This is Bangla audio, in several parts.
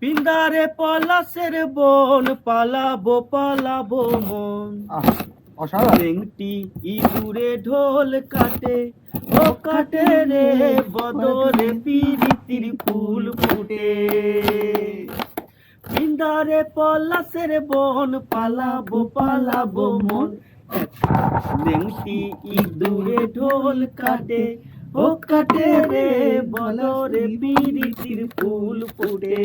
পিন্দারে পলাশের বন পালাবো পালাবো মন। লেংটি ইঁদুরে ঢোল কাটে ও কাটে রে বদরে পিরিতির ফুল ফুটে। পিন্দারে পলাশের বন পালাবো পালাবো মন। লেংটি ইঁদুরে ঢোল কাটে ও কাটে রে বদরে বিরিতির ফুল ফুটে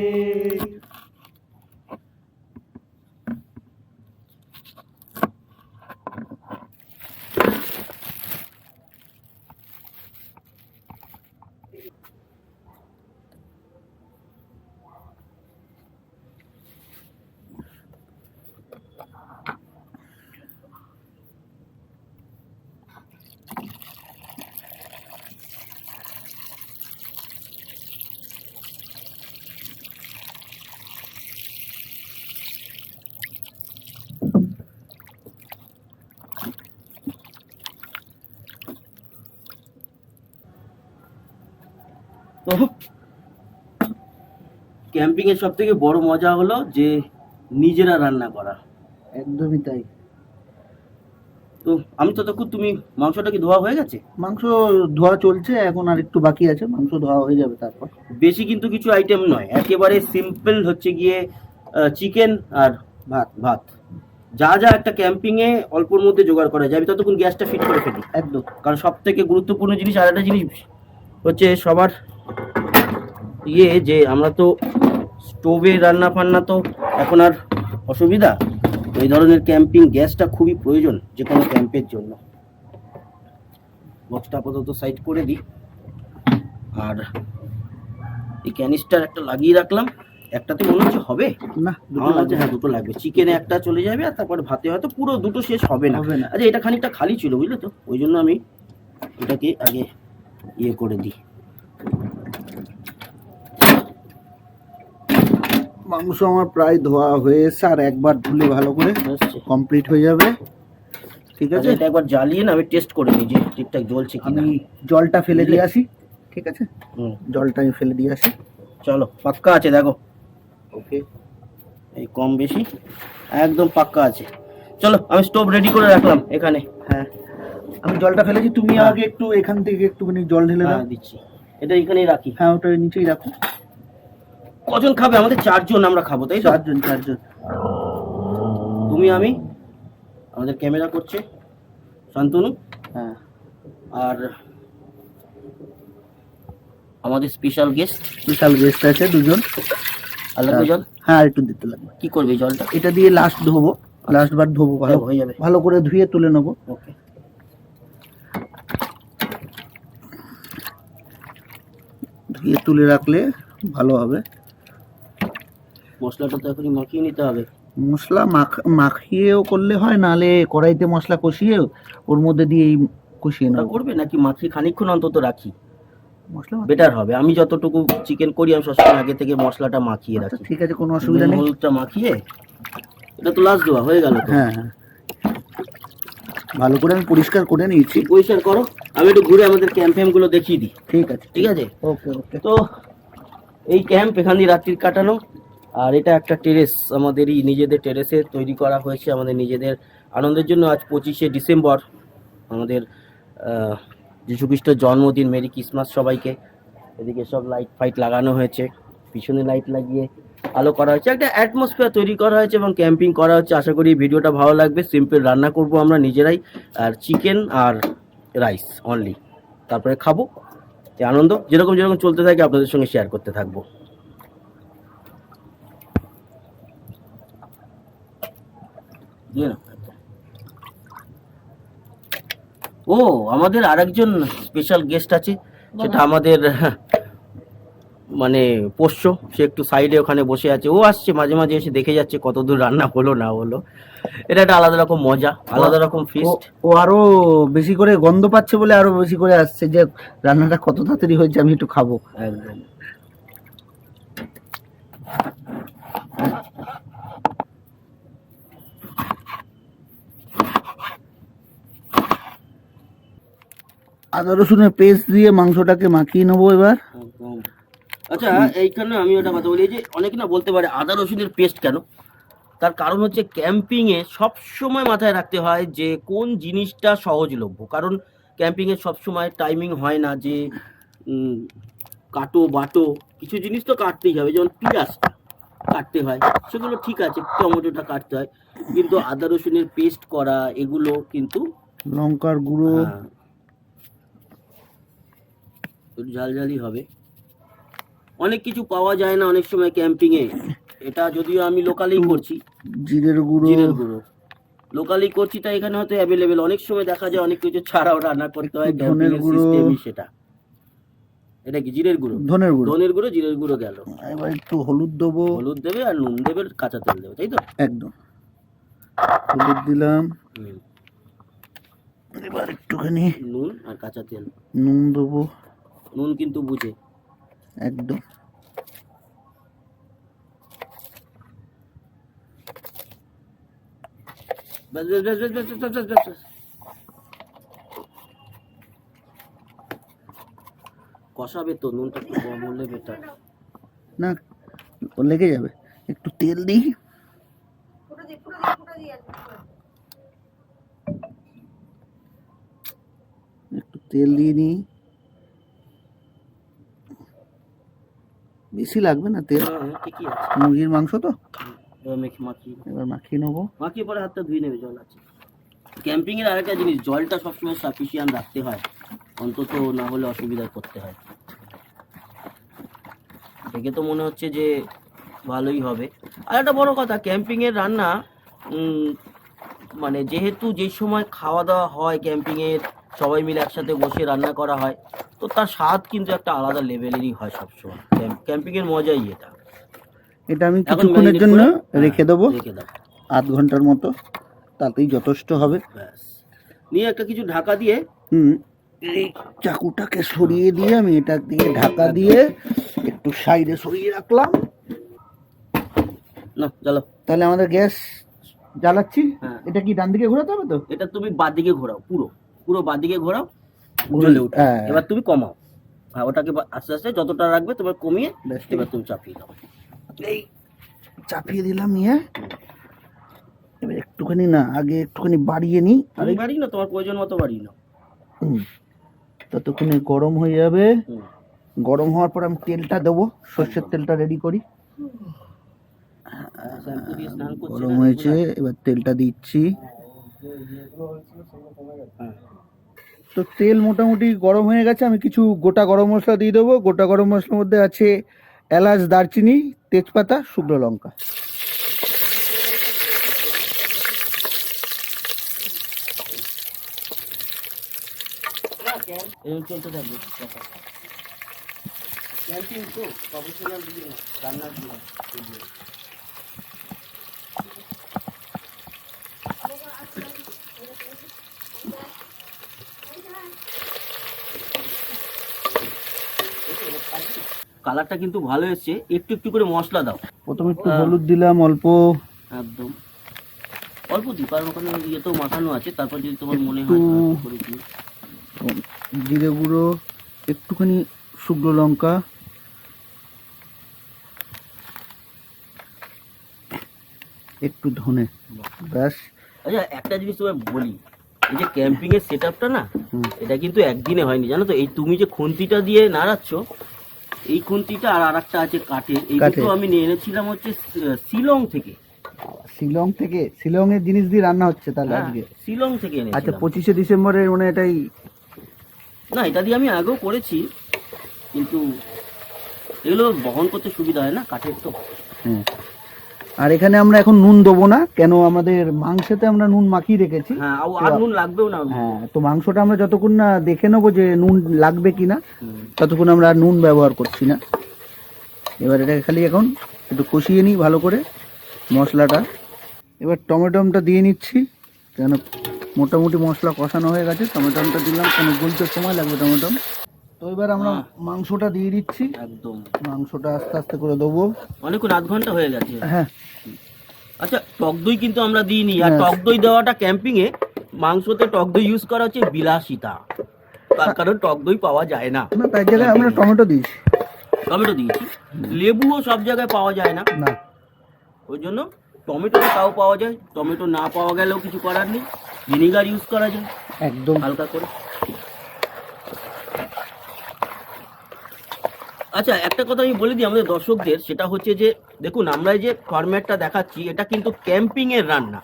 তো ক্যাম্পিং এর সব থেকে বড় মজা হলো যে নিজেরা রান্না করা। একদমই তাই। তো আমি তো তখন তুমি মাংসটা কি ধোয়া হয়ে গেছে? মাংস ধোয়া চলছে এখন আর একটু বাকি আছে মাংস ধোয়া হয়ে যাবে তারপর। বেশি কিন্তু কিছু আইটেম নয় একেবারে সিম্পল হচ্ছে গিয়ে চিকেন আর ভাত ভাত। যা যা একটা ক্যাম্পিং এ অল্পর মধ্যে জোগাড় করা যায় আমি ততক্ষণ গ্যাসটা ফিট করে ফেলি। একদম। কারণ সব থেকে গুরুত্বপূর্ণ জিনিস আর একটা জিনিস হচ্ছে সবার ইয়ে যে আমরা তো স্টোভে রান্না ফান্না তো এখন আর অসুবিধা। এই ধরনের ক্যাম্পিং গ্যাসটা খুবই প্রয়োজন যে কোনো ক্যাম্পের জন্য। বক্সটা আপাতত সাইড করে দিই। আর এই ক্যানিস্টার একটা লাগিয়ে রাখলাম। একটাতে মনে হচ্ছে হবে? না আমার হ্যাঁ দুটো লাগবে। চিকেনে একটা চলে যাবে আর তারপরে ভাতে হয়তো পুরো দুটো শেষ হবে না। হবে না। আচ্ছা এটা খানিকটা খালি ছিল বুঝলে তো? ওই জন্য আমি এটাকে আগে ইয়ে করে দিই। মাংস আমার প্রায় ধোয়া হয়ে এসছে আর একবার ধুলে ভালো করে কমপ্লিট হয়ে যাবে। ঠিক আছে? এটা একবার জ্বালিয়ে না আমি টেস্ট করে নিই যে ঠিকঠাক জ্বলছে কিনা। আমি জলটা ফেলে দিয়ে আসি ঠিক আছে? জলটা আমি ফেলে দিয়ে আসি। চলো পাক্কা আছে দেখো। ওকে এই কম বেশি একদম পাক্কা আছে। চলো আমি স্টোভ রেডি করে রাখলাম এখানে। হ্যাঁ। আমি জলটা ফেলেছি তুমি হ্যাঁ। আগে একটু এখান থেকে একটুখানি জল ঢেলে দাও। হ্যাঁ দিচ্ছি। এটা এখানেই রাখি। হ্যাঁ ওটা নিচেই রাখো। কজন খাবে? আমাদের চারজন আমরা খাব তাই তো? চারজন চারজন। তুমি আমি আমাদের ক্যামেরা করছে। শান্তনু। হ্যাঁ। আর আমাদের স্পেশাল গেস্ট স্পেশাল গেস্ট আছে দুজন। আলাদা জল হ্যাঁ আর একটু দিতে লাগবে। কি করবে জলটা? এটা দিয়ে লাস্ট ধোবো। লাস্ট বার ধোবো ভালো হয়ে যাবে। ভালো করে ধুয়ে তুলে নেব। ওকে ধুয়ে তুলে রাখলে ভালো হবে। মশলাটা তো এখনই মাখিয়ে নিতে হবে। মশলা মাখ মাখিয়েও করলে হয় নাহলে কড়াইতে মশলা কষিয়ে ওর মধ্যে দিয়ে কষিয়ে নেব। করবে নাকি? মাখিয়ে খানিকক্ষণ অন্তত রাখি। মশলা বেটার হবে। আমি যতটুকু চিকেন করি আমি সবসময় আগে থেকে মশলাটা মাখিয়ে আচ্ছা, রাখি। ঠিক আছে কোনো অসুবিধা নেই। হলুদটা মাখিয়ে এটা তো লাস্ট দেওয়া হয়ে গেল হ্যাঁ হ্যাঁ। ভালো করে আমি পরিষ্কার করে নিয়েছি। পরিষ্কার করো। আমি একটু ঘুরে আমাদের ক্যাম্পগুলো দেখিয়ে দিই। ঠিক আছে। ঠিক আছে? ওকে ওকে। তো এই ক্যাম্প এখান দিয়ে রাত্রির কাটানো। আর এটা একটা টেরেস আমাদেরই নিজেদের টেরেসে তৈরি করা হয়েছে আমাদের নিজেদের আনন্দের জন্য আজ পঁচিশে ডিসেম্বর আমাদের আহ, যীশু খ্রিস্টের জন্মদিন মেরি ক্রিসমাস সবাইকে। এদিকে সব লাইট ফাইট লাগানো হয়েছে পিছনে লাইট লাগিয়ে আলো করা হয়েছে একটা অ্যাটমসফিয়ার তৈরি করা হয়েছে এবং ক্যাম্পিং করা হচ্ছে। আশা করি ভিডিওটা ভালো লাগবে। সিম্পল রান্না করব আমরা নিজেরাই আর চিকেন আর রাইস অনলি তারপরে খাব আনন্দ যেরকম যেরকম চলতে থাকে আপনাদের সঙ্গে শেয়ার করতে থাকব। দিয়ে। ও আমাদের আরেকজন স্পেশাল গেস্ট আছে সেটা আমাদের মানে পোষ্য সে একটু সাইডে ওখানে বসে আছে। ও আসছে মাঝে মাঝে এসে দেখে যাচ্ছে কতদূর রান্না হলো না হলো। এটা একটা আলাদা রকম মজা আলাদা রকম ফিস্ট ও আরও বেশি করে গন্ধ পাচ্ছে বলে আরও বেশি করে আসছে যে রান্নাটা কত তাড়াতাড়ি হয়েছে আমি একটু খাব। একদম। আদা রসুনের পেস্ট দিয়ে মাংসটাকে মাখিয়ে নেব এবার। আচ্ছা এইখানে আমি ওটা কথা বলি যে অনেকে না বলতে পারে আদা রসুনের পেস্ট কেন? তার কারণ হচ্ছে ক্যাম্পিংয়ে সব সময় মাথায় রাখতে হয় যে কোন জিনিসটা সহজলভ্য। কারণ ক্যাম্পিংয়ে সব সময় টাইমিং হয় না যে কাটো বাটো কিছু জিনিস তো কাটতেই হবে যেমন পিঁয়াজটা কাটতে হয় সেগুলো ঠিক আছে টমেটোটা কাটতে হয় কিন্তু আদা রসুনের পেস্ট করা এগুলো কিন্তু লঙ্কার গুঁড়ো হ্যাঁ, একটু ঝালঝালি হবে। অনেক কিছু পাওয়া যায় না অনেক সময় ক্যাম্পিং এ। এটা যদিও আমি লোকালেই করছি। জিরের গুঁড়ো। জিরের গুঁড়ো। লোকালি করছি তাই এখানে হয়তো অ্যাভেলেবেল অনেক সময় দেখা যায় অনেক কিছু ছাড়াও রান্না করতে হয়। ধনের গুঁড়ো। সিস্টেমই সেটা। এটা কি জিরের গুঁড়ো? ধনের গুঁড়ো। ধনের গুঁড়ো জিরের গুঁড়ো গেল। এবার একটু হলুদ দেবো। হলুদ দেবে আর নুন দেবে আর কাঁচা তেল দেবে তাই তো? একদম। হলুদ দিলাম। এবার একটুখানি নুন আর কাঁচা তেল। নুন দেবো। নুন কিন্তু বুঝে। একদম। কষাবে তো নুনটা একটু কম হলে বেটার না লেগে যাবে। একটু তেল দিই। একটু তেল দিয়ে নিই। বেশি লাগবে না তেল? হ্যাঁ হ্যাঁ ঠিকই আছে। মুরগির মাংস তো? এবার মেখে মাখিয়ে এবার মাখিয়ে নেব। মাখিয়ে পরে হাতটা ধুয়ে নেবে জল আছে। ক্যাম্পিং এর আরেকটা জিনিস জলটা সবসময় সাফিসিয়েন্ট রাখতে হয়। অন্তত না হলে অসুবিধায় পড়তে হয়। দেখে তো মনে হচ্ছে যে ভালোই হবে। আর একটা বড় কথা ক্যাম্পিং এর রান্না মানে যেহেতু যে সময় খাওয়া দাওয়া হয় ক্যাম্পিং এর সবাই মিলে একসাথে বসে রান্না করা হয়। তো তার স্বাদ কিন্তু একটা আলাদা লেভেলেরই হয় সবসময়। ক্যাম্পিং এর মজাই এটা। এটা আমি কিছুক্ষণের জন্য হ্যাঁ, রেখে দেবো। রেখে দেবো। আধ ঘণ্টার মতো তাতেই যথেষ্ট হবে। ব্যাস। নিয়ে একটা কিছু ঢাকা দিয়ে হুম এই চাকুটাকে সরিয়ে দিয়ে আমি এটা দিয়ে ঢাকা দিয়ে একটু সাইডে সরিয়ে রাখলাম। না তাহলে আমাদের গ্যাস জ্বালাচ্ছি। হ্যাঁ। এটা কি ডান দিকে ঘোরাতে হবে তো? এটা তুমি বাদিকে ঘোরাও পুরো। পুরো বাদিকে ঘোরাও ঘুরে- জ্বলে উঠে। হ্যাঁ। এবার তুমি কমাও। হ্যাঁ ওটাকে আস্তে আস্তে যতটা রাখবে তোমার কমিয়ে এবার তুমি চাপিয়ে দাও। এই চাপিয়ে দিলাম নিয়ে। এবার একটুখানি না আগে একটুখানি বাড়িয়ে নিই। আর তুমি বাড়ি না তোমার প্রয়োজন মতো বাড়ি না হুম, ততক্ষণে গরম হয়ে যাবে। গরম হওয়ার পর আমি তেলটা দেবো সর্ষের তেলটা রেডি করি। করছে গরম হয়েছে এবার তেলটা দিচ্ছি। হ্যাঁ। তো তেল মোটামুটি গরম হয়ে গেছে, আমি কিছু গোটা গরম মশলা দিয়ে দেবো। গোটা গরম মশলার মধ্যে আছে এলাচ, দারচিনি, তেজপাতা, শুকনো লঙ্কা। রান্নার কালারটা কিন্তু ভালো এসছে। একটু একটু করে মশলা দাও। প্রথমে একটু। হলুদ দিলাম অল্প। একদম। অল্প দিই কারণ ওখানে ইয়েতেও মাখানো আছে। তারপর যদি তোমার মনে হয়। জিরে গুঁড়ো একটুখানি শুকনো লঙ্কা। একটু ধনে ব্যাস। আচ্ছা একটা জিনিস তোমায় বলি এই যে ক্যাম্পিং এর সেট না। এটা কিন্তু একদিনে হয়নি জানো তো? এই তুমি যে খুন্তিটা দিয়ে নাড়াচ্ছ এই খুন্তিটা আর আরেকটা আছে কাঠের। এই দুটো আমি নিয়ে এনেছিলাম হচ্ছে শিলং থেকে। শিলং থেকে? শিলং এর জিনিস দিয়ে রান্না হচ্ছে তাহলে হ্যাঁ, আজকে? শিলং থেকে আচ্ছা এনেছিলাম পঁচিশে ডিসেম্বরের মানে এটাই না এটা দিয়ে আমি আগেও করেছি কিন্তু এগুলো বহন করতে সুবিধা হয় না কাঠের তো। হ্যাঁ। আর এখানে আমরা এখন নুন দেবো না কেন আমাদের মাংসেতে আমরা নুন মাখিয়ে রেখেছি। হ্যাঁ আর- আর নুন লাগবেও না। হ্যাঁ তো মাংসটা আমরা যতক্ষণ না দেখে নেব যে নুন লাগবে কিনা ততক্ষণ আমরা আর নুন ব্যবহার করছি না। এবার এটাকে খালি এখন একটু কষিয়ে নিই ভালো করে মশলাটা। এবার টমেটোমটা দিয়ে নিচ্ছি কেন মোটামুটি মশলা কষানো হয়ে গেছে। টমেটোমটা দিলাম কেন গলতে সময় লাগবে টমেটো তো এবার আমরা হ্যাঁ। মাংসটা দিয়ে দিচ্ছি। একদম। মাংসটা আস্তে আস্তে করে দেবো। অনেকক্ষণ আধ ঘণ্টা হয়ে গেছে। হ্যাঁ। আচ্ছা টক দই কিন্তু আমরা দিইনি। আর হ্যাঁ। টক দই দেওয়াটা ক্যাম্পিং এ মাংসতে টক দই ইউজ করা হচ্ছে বিলাসিতা। তার কারণ টক দই পাওয়া যায় না। না তাই জায়গায় আমরা টমেটো দিয়েছি টমেটো দিয়েছি। লেবুও সব জায়গায় পাওয়া যায় না। না। ওই জন্য টমেটোটা তাও পাওয়া যায়। টমেটো না পাওয়া গেলেও কিছু করার নেই। ভিনিগার ইউজ করা যায়। একদম। হালকা করে। আচ্ছা একটা কথা আমি বলে দিই আমাদের দর্শকদের, সেটা হচ্ছে যে, দেখুন, আমরা যে ফরম্যাটটা দেখাচ্ছি, এটা কিন্তু ক্যাম্পিং এর রান্না।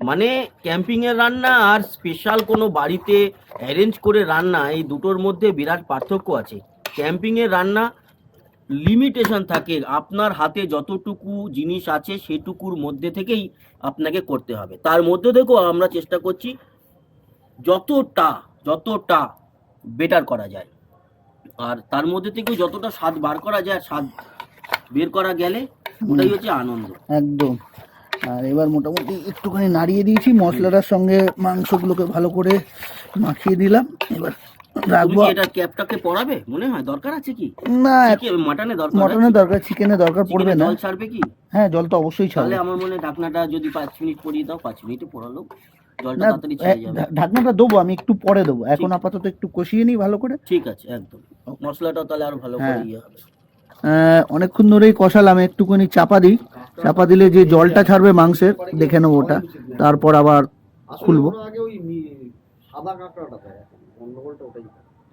মানে ক্যাম্পিং এর রান্না আর স্পেশাল কোনো বাড়িতে অ্যারেঞ্জ করে রান্না, এই দুটোর মধ্যে বিরাট পার্থক্য আছে। ক্যাম্পিং এর রান্না লিমিটেশন থাকে, আপনার হাতে যতটুকু জিনিস আছে, সেটুকুর মধ্যে থেকেই আপনাকে করতে হবে। তার মধ্যে থেকেও আমরা চেষ্টা করছি, যতটা যতটা বেটার করা যায়। আর তার মধ্যে থেকেও যতটা স্বাদ বার করা যায় স্বাদ বের করা গেলে ওটাই হচ্ছে আনন্দ। একদম। আর এবার মোটামুটি একটুখানি নাড়িয়ে দিয়েছি মশলাটার সঙ্গে মাংসগুলোকে ভালো করে মাখিয়ে দিলাম। এবার রাখব এটা ক্যাপটাকে পড়াবে মনে হয় দরকার আছে কি? না মাটনে দরকার দরকার পড়বে না। জল ছাড়বে কি? হ্যাঁ জল তো অবশ্যই ছাড়বে। আমার মনে হয় ঢাকনাটা যদি পাঁচ মিনিট পরিয়ে দাও পাঁচ মিনিটে পড়ালো। জলটা তাড়াতাড়ি ছেড়ে যাবে। ঢাকনাটা দেবো আমি একটু পরে দেবো। এখন আপাতত একটু কষিয়ে নিই ভালো করে। ঠিক আছে একদম। মশলাটা তাহলে আরও ভালো করে হ্যাঁ। ইয়ে হবে। অনেকক্ষণ ধরেই কষালাম একটুখানি চাপা দিই। চাপা দিলে যে জলটা ছাড়বে মাংসের দেখে নেব ওটা। তারপর আবার খুলবো।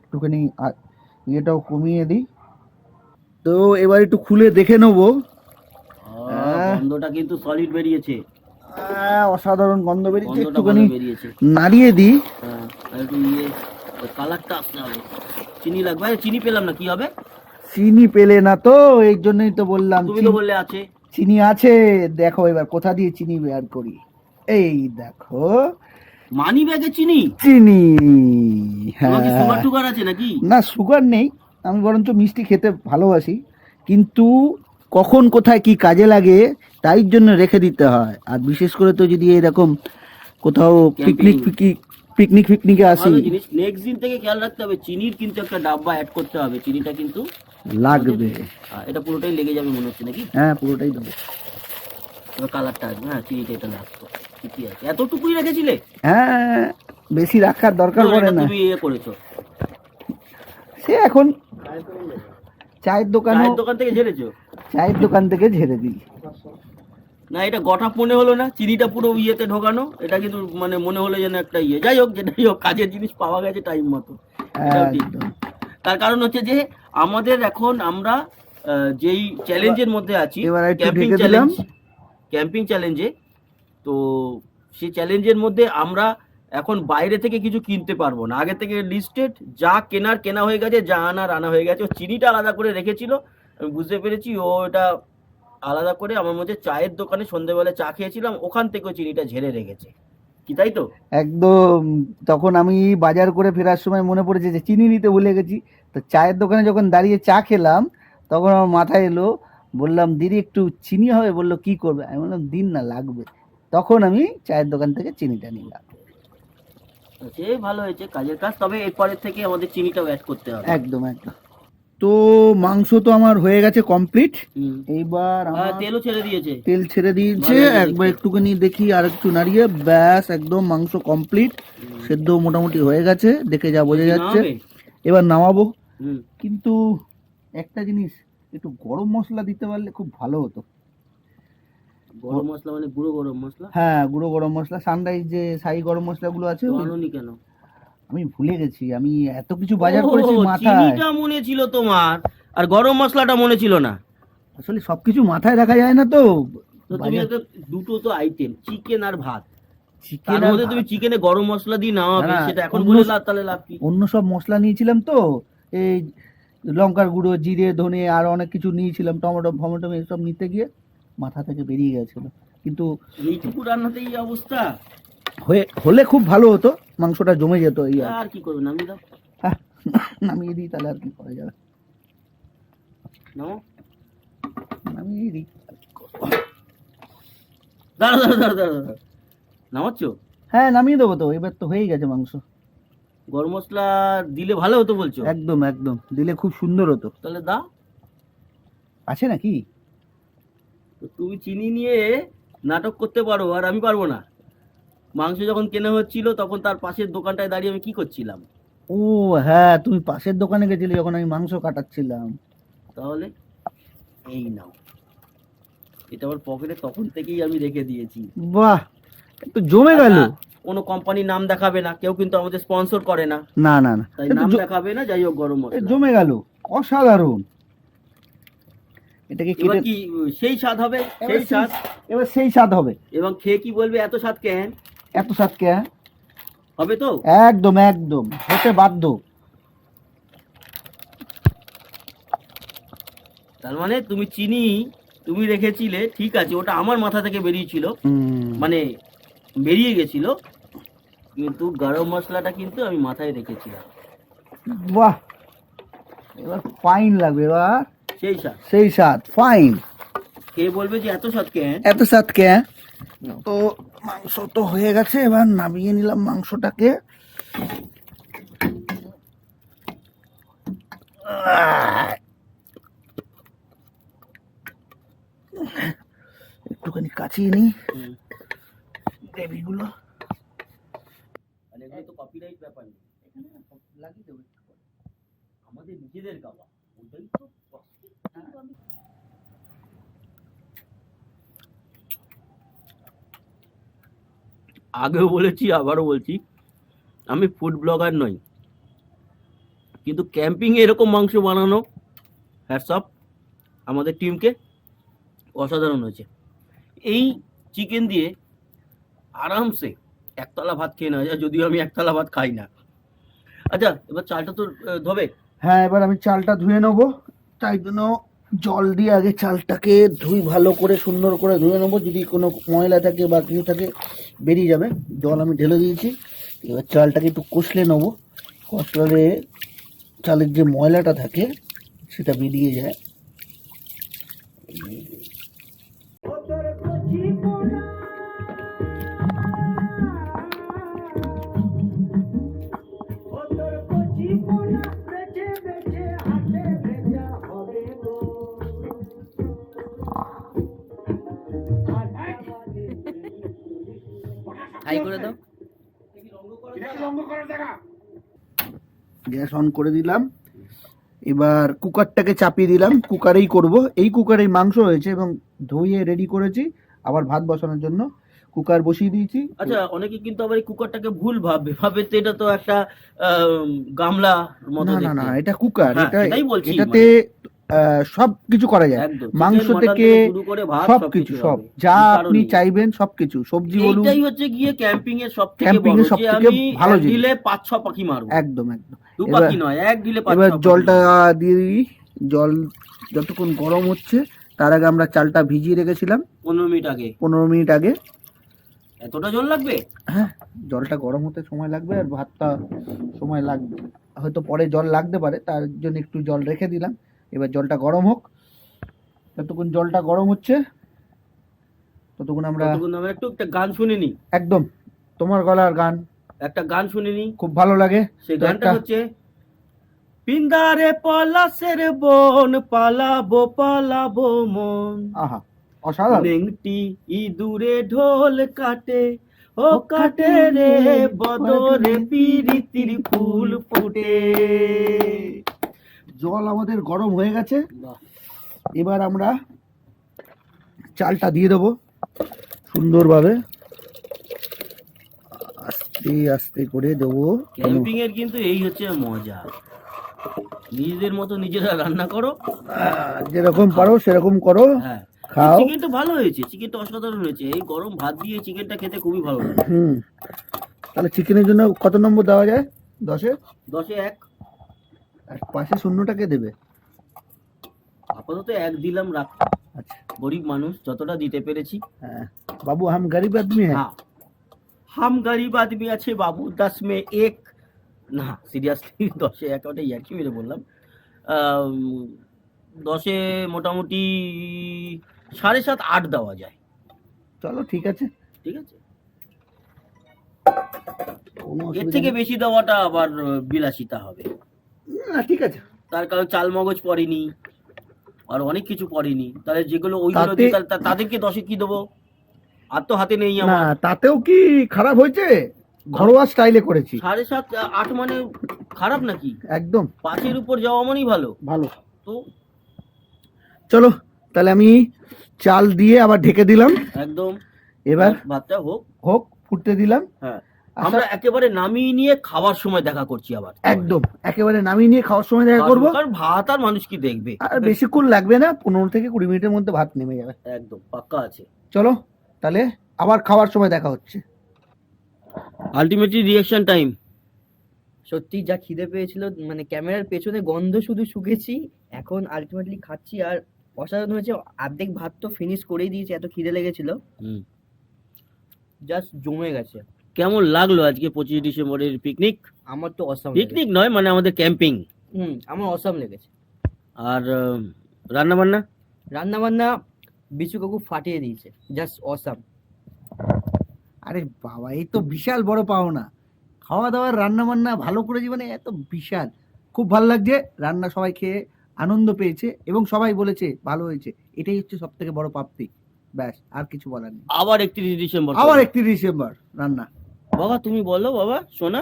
একটুখানি ইয়েটাও কমিয়ে দিই। তো এবার একটু খুলে দেখে নেব। গন্ধটা কিন্তু সলিড বেরিয়েছে। অসাধারণ গন্ধ বেরিয়েছে একটুখানি নাড়িয়ে দিই। হ্যাঁ ইয়ে কালারটা আসতে হবে। চিনি লাগবে? চিনি পেলাম না কি হবে? চিনি পেলে না তো এই জন্যই তো বললাম তুমি তো বললে আছে। চিনি আছে দেখো এবার কোথা দিয়ে চিনি বের করি। এই দেখো। মানি ব্যাগে চিনি? চিনি হ্যাঁ। সুগার টুগার আছে নাকি? না সুগার নেই আমি বরঞ্চ মিষ্টি খেতে ভালোবাসি। কিন্তু কখন কোথায় কি কাজে লাগে তাই জন্য রেখে দিতে হয়। আর বিশেষ করে তো যদি এরকম কোথাও পিকনিক পিকনিক পিকনিক পিকনিকে আসি। নেক্সট দিন থেকে খেয়াল রাখতে হবে চিনির কিন্তু একটা ডাব্বা অ্যাড করতে হবে। চিনিটা কিন্তু লাগবে। এটা পুরোটাই লেগে যাবে মনে হচ্ছে নাকি? হ্যাঁ পুরোটাই দেবো। কালারটা আসবে। হ্যাঁ চিনিটা এটা লাগতো ঠিকই আছে? এতটুকুই রেখেছিলে? হ্যাঁ বেশি রাখার দরকার পড়ে না। তুমি ইয়ে করেছ। সে এখন চায়ের দোকানে চায়ের দোকান থেকে ঝেড়েছো? চায়ের দোকান থেকে ঝেড়ে দিই। না এটা গটা মনে হলো না চিনিটা পুরো ইয়েতে ঢোকানো এটা কিন্তু মানে মনে হলো যেন একটা ইয়ে। যাই হোক যেটাই হোক কাজের জিনিস পাওয়া গেছে টাইম মতো। একদম। তার কারণ হচ্ছে যে আমাদের এখন আমরা যেই চ্যালেঞ্জের মধ্যে আছি ক্যাম্পিং চ্যালেঞ্জ ক্যাম্পিং চ্যালেঞ্জে তো সেই চ্যালেঞ্জের মধ্যে আমরা এখন বাইরে থেকে কিছু কিনতে পারব না। আগে থেকে লিস্টেড যা কেনার কেনা হয়ে গেছে যা আনার আনা হয়ে গেছে। ও চিনিটা আলাদা করে রেখেছিল আমি বুঝতে পেরেছি ও এটা আলাদা করে আমার মধ্যে চায়ের দোকানে সন্ধ্যেবেলা চা খেয়েছিলাম ওখান থেকে চিনিটা ঝেড়ে রেখেছে। কি তাই তো? একদম তখন আমি বাজার করে ফেরার সময় মনে পড়েছে যে চিনি নিতে ভুলে গেছি। তো চায়ের দোকানে যখন দাঁড়িয়ে চা খেলাম তখন আমার মাথায় এলো বললাম দিদি একটু চিনি হবে? বলল কি করবে? আমি বললাম দিন না লাগবে। তখন আমি চায়ের দোকান থেকে চিনিটা নিলাম। সে ভালো হয়েছে কাজের কাজ তবে এরপরের থেকে আমাদের চিনিটাও অ্যাড করতে হবে। একদম একদম। তো মাংস তো আমার হয়ে গেছে কমপ্লিট এইবার আমার তেলও ছেড়ে দিয়েছে। তেল ছেড়ে দিয়েছে। একবার একটুখানি দেখি আর একটু নাড়িয়ে ব্যাস একদম মাংস কমপ্লিট সেদ্ধ মোটামুটি হয়ে গেছে দেখে যা বোঝা যাচ্ছে। এবার নামাবো। কিন্তু একটা জিনিস একটু গরম মশলা দিতে পারলে খুব ভালো হতো। গরম মশলা মানে গুঁড়ো গরম মশলা? হ্যাঁ গুঁড়ো গরম মশলা সানরাইজ যে সাই গরম মশলাগুলো আছে কেন? আমি ভুলে গেছি আমি এত কিছু বাজার করেছি মাথায়। চিনিটা মনে ছিল তোমার আর গরম মশলাটা মনে ছিল না। আসলে সবকিছু মাথায় রাখা যায় না তো। তো তুমি একটা দুটো তো আইটেম চিকেন আর ভাত। চিকেন তার মধ্যে তুমি চিকেনে গরম মশলা দিয়ে নামাবে সেটা এখন বলে লাভ তাহলে লাভ কি? অন্য সব মশলা নিয়েছিলাম তো এই লঙ্কার গুঁড়ো জিরে ধনে আর অনেক কিছু নিয়েছিলাম টমেটো ফমেটো এসব নিতে গিয়ে মাথা থেকে বেরিয়ে গেছিল। কিন্তু এইটুকু রান্নাতেই এই অবস্থা? হয়ে হলে খুব ভালো হতো মাংসটা জমে যেত এই আর কি। করবে নামিয়ে দাও। হ্যাঁ, নামিয়ে দিই তাহলে আর কি করা যাবে। নামিয়ে দিই। দাঁড়া দাঁড়া দাঁড়া দাঁড়া। নামাচ্ছ? হ্যাঁ নামিয়ে দেবো তো এবার তো হয়েই গেছে মাংস। গরম মশলা দিলে ভালো হতো বলছো? একদম একদম দিলে খুব সুন্দর হতো। তাহলে দাও। আছে নাকি? তো তুমি চিনি নিয়ে নাটক করতে পারো আর আমি পারব না। মাংস যখন কেনা হচ্ছিল তখন তার পাশের দোকানটায় দাঁড়িয়ে আমি কি করছিলাম? ও হ্যাঁ তুমি পাশের দোকানে গেছিলে যখন আমি মাংস কাটাচ্ছিলাম। তাহলে এই নাও। এটা আমার পকেটে তখন থেকেই আমি রেখে দিয়েছি। বাহ একটু জমে গেল। কোনো কোম্পানির নাম দেখাবে না কেউ কিন্তু আমাদের স্পন্সর করে না। না না না তাই নাম দেখাবে না যাই হোক গরম জমে গেল অসাধারণ। এটাকে কেটে কি সেই স্বাদ হবে সেই স্বাদ। এবার সেই স্বাদ হবে। এবং খেয়ে কি বলবে এত স্বাদ কেন? এত কে? হ্যাঁ? হবে তো? একদম একদম। হতে বাধ্য। তার মানে তুমি চিনি তুমি রেখেছিলে ঠিক আছে ওটা আমার মাথা থেকে বেরিয়েছিল। মানে বেরিয়ে গেছিল কিন্তু গরম মশলাটা কিন্তু আমি মাথায় রেখেছিলাম। বাহ! এবার ফাইন লাগবে এবার? সেই স্বাদ। সেই স্বাদ ফাইন কে বলবে যে এত স্বাদ কেন এত স্বাদ কে? তো মাংস তো হয়ে গেছে এবার নামিয়ে নিলাম মাংসটাকে। একটুখানি কাচিয়ে নিই। গ্রেভিগুলো। তো কপিরাইট ব্যাপার নেই। লাগিয়ে দেবো আমাদের নিজেদের গাওয়া ওটাই তো আগেও বলেছি, আবারও বলছি, আমি ফুড ব্লগার নই। কিন্তু ক্যাম্পিংয়ে এরকম মাংস বানানো হ্যাটসঅপ আমাদের টিমকে অসাধারণ হয়েছে। এই চিকেন দিয়ে আরামসে একতলা ভাত খেয়ে নেওয়া যায়, যদিও আমি একতলা ভাত খাই না। আচ্ছা এবার চালটা তো ধোবে? হ্যাঁ এবার আমি চালটা ধুয়ে নেব, তাই জন্য জল দিয়ে আগে চালটাকে ধুই, ভালো করে, সুন্দর করে ধুয়ে নেব। যদি কোনো ময়লা থাকে বা কিছু থাকে, বেরিয়ে যাবে। জল আমি ঢেলে দিয়েছি। এবার চালটাকে একটু কষলে নেব। কষলে চালের যে ময়লাটা থাকে, সেটা বেরিয়ে যায়। গ্যাস অন করে দিলাম। এবার কুকারটাকে চাপিয়ে দিলাম। কুকারেই করব। এই কুকারেই মাংস হয়েছে এবং ধুয়ে রেডি করেছি। আবার ভাত বসানোর জন্য কুকার বসিয়ে দিয়েছি। আচ্ছা অনেকে কিন্তু আবার এই কুকারটাকে ভুল ভাববে। ভাবে তো এটা তো একটা গামলা মতো না না না এটা কুকার। হ্যাঁ, এটা এটাই বলছি, এটাতে সব কিছু করা যায়। মাংস থেকে সব সবকিছু কিছু সব। যা আপনি। চাইবেন সবকিছু। সবজি বলুন। এইটাই হচ্ছে গিয়ে ক্যাম্পিং এর সব থেকে বড় যে আমি ভালো। ঢিলে পাঁচ ছ পাখি মারবো। একদম একদম। এবার- জলটা দিয়ে দিই। জল যতক্ষণ গরম হচ্ছে তার আগে আমরা চালটা ভিজিয়ে রেখেছিলাম। পনেরো মিনিট আগে। পনেরো মিনিট আগে। এতটা জল লাগবে? হ্যাঁ জলটা গরম হতে সময় লাগবে আর ভাতটা সময় লাগবে হয়তো পরে জল লাগতে পারে তার জন্য একটু জল রেখে দিলাম। এবার জলটা গরম হোক। যতক্ষণ জলটা গরম হচ্ছে ততক্ষণ আমরা ততক্ষণ আমরা একটু একটা গান শুনে নি একদম তোমার গলার গান। একটা গান শুনে নি খুব ভালো লাগে। সেই গানটা হচ্ছে পিন্দারে পলাশের বন পালাবো পালাবো মন। আহা অসাধারণ। নেংটি ইঁদুরে ঢোল কাটে ও কাটে রে বদরে পিরিতির ফুল ফুটে। জল আমাদের গরম হয়ে গেছে। এবার আমরা চালটা দিয়ে দেবো সুন্দরভাবে। আস্তে আস্তে করে দেবো। ক্যাম্পিং এর কিন্তু এই হচ্ছে মজা। নিজেদের মতো নিজেরা রান্না করো। যেরকম পারো সেরকম করো। হ্যাঁ। খাও। চিকেনটা ভালো হয়েছে চিকেনটা অসাধারণ হয়েছে। এই গরম ভাত দিয়ে চিকেনটা খেতে খুবই ভালো লাগে। হুম। তাহলে চিকেনের জন্য কত নম্বর দেওয়া যায়? দশে? দশে এক। আর পাশে শূন্যটাকে দেবে? আপাতত এক দিলাম রাখ। আচ্ছা। গরিব মানুষ যতটা দিতে পেরেছি। হ্যাঁ। বাবু হাম গরিব আদমি হ্যাঁ। हम गरीब आदमी আছে বাবু দশ মে এক না সিরিয়াসলি দশে এক ওটা ইয়ার্কি মেরে বললাম আম, দশে মোটামুটি সাড়ে সাত আট দেওয়া যায় চলো ঠিক আছে ঠিক আছে কোনো এর অসুবিধা থেকে নেই। বেশি দেওয়াটা আবার আহ, বিলাসিতা হবে না ঠিক আছে তার কারণ চাল মগজ পড়েনি আর অনেক কিছু পড়েনি তাহলে যেগুলো ওইগুলো তাতে- দিয়ে তাহলে তা- তাদেরকে দশে কি দেবো আর তো হাতে নেই না আমার। তাতেও কি খারাপ হয়েছে? ঘরোয়া স্টাইলে করেছি। সাড়ে সাত আট মানে খারাপ নাকি? একদম। পাঁচের উপর যাওয়া মানেই ভালো। ভালো। তো চলো তাহলে আমি চাল দিয়ে আবার ঢেকে দিলাম। একদম। এবার ভাতটা হোক। হোক ফুটতে দিলাম। হ্যাঁ। আচ্ছা। আমরা একেবারে নামিয়ে নিয়ে খাওয়ার সময় দেখা করছি আবার। একদম। একেবারে নামিয়ে নিয়ে খাওয়ার সময় দেখা করব। কারণ ভাত আর মানুষ কি দেখবে? আর বেশিক্ষণ লাগবে না পনেরো থেকে কুড়ি মিনিটের মধ্যে ভাত নেমে যাবে। একদম পাক্কা আছে। চলো। তাহলে আবার খাওয়ার সময় দেখা হচ্ছে। আলটিমেটলি রিয়াকশন টাইম সত্যি যা খিদে পেয়েছিল মানে ক্যামেরার পেছনে গন্ধ শুধু শুকেছি এখন আলটিমেটলি খাচ্ছি আর অসাধারণ হয়েছে অর্ধেক ভাত তো ফিনিশ করেই দিয়েছে এত খিদে লেগেছিল। জাস্ট জমে গেছে। কেমন লাগল আজকে পঁচিশ ডিসেম্বরের পিকনিক আমার তো অসাম পিকনিক নয় মানে আমাদের ক্যাম্পিং হুম আমার অসাম লেগেছে। আর রান্না বান্না রান্না বান্না বিশু কাকু ফাটিয়ে দিয়েছে। জাস্ট অসাম আরে বাবা এই তো বিশাল বড় পাওনা। খাওয়া দাওয়ার রান্না বান্না ভালো করে জীবনে এত বিশাল। খুব ভালো লাগছে রান্না সবাই খেয়ে আনন্দ পেয়েছে এবং সবাই বলেছে ভালো হয়েছে। এটাই হচ্ছে সব থেকে বড় প্রাপ্তি ব্যাস আর কিছু বলার নেই। আবার একত্রিশ ডিসেম্বর। আবার একত্রিশ ডিসেম্বর রান্না। বাবা তুমি বলো বাবা সোনা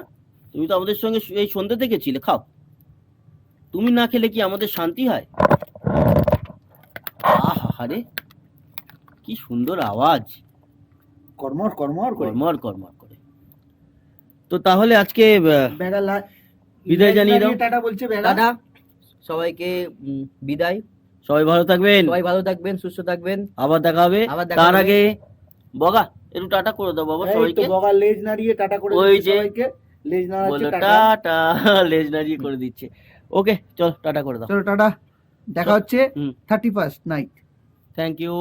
তুমি তো আমাদের সঙ্গে এই সন্ধ্যে থেকে ছিলে খাও। তুমি না খেলে কি আমাদের শান্তি হয়? আহারে কি সুন্দর আওয়াজ। কর্মর কর্মর করে। কর্মর কর্মর করে। তো তাহলে আজকে বিদায় জানিয়ে দাও। টাটা বলছে দাদা সবাইকে বিদায়। সবাই ভালো থাকবেন। সবাই ভালো থাকবেন সুস্থ থাকবেন। আবার দেখা হবে। তার আগে বগা একটু টাটা করে দাও বাবা সবাইকে। বগা লেজ নাড়িয়ে টাটা করে ওই যে। সবাইকে। লেজ নাড়াচ্ছে টাটা। টাটা লেজ নাড়িয়ে করে দিচ্ছে। ওকে চল টাটা করে দাও। চলো টাটা। দেখা হচ্ছে হুম। Thirty first night thank you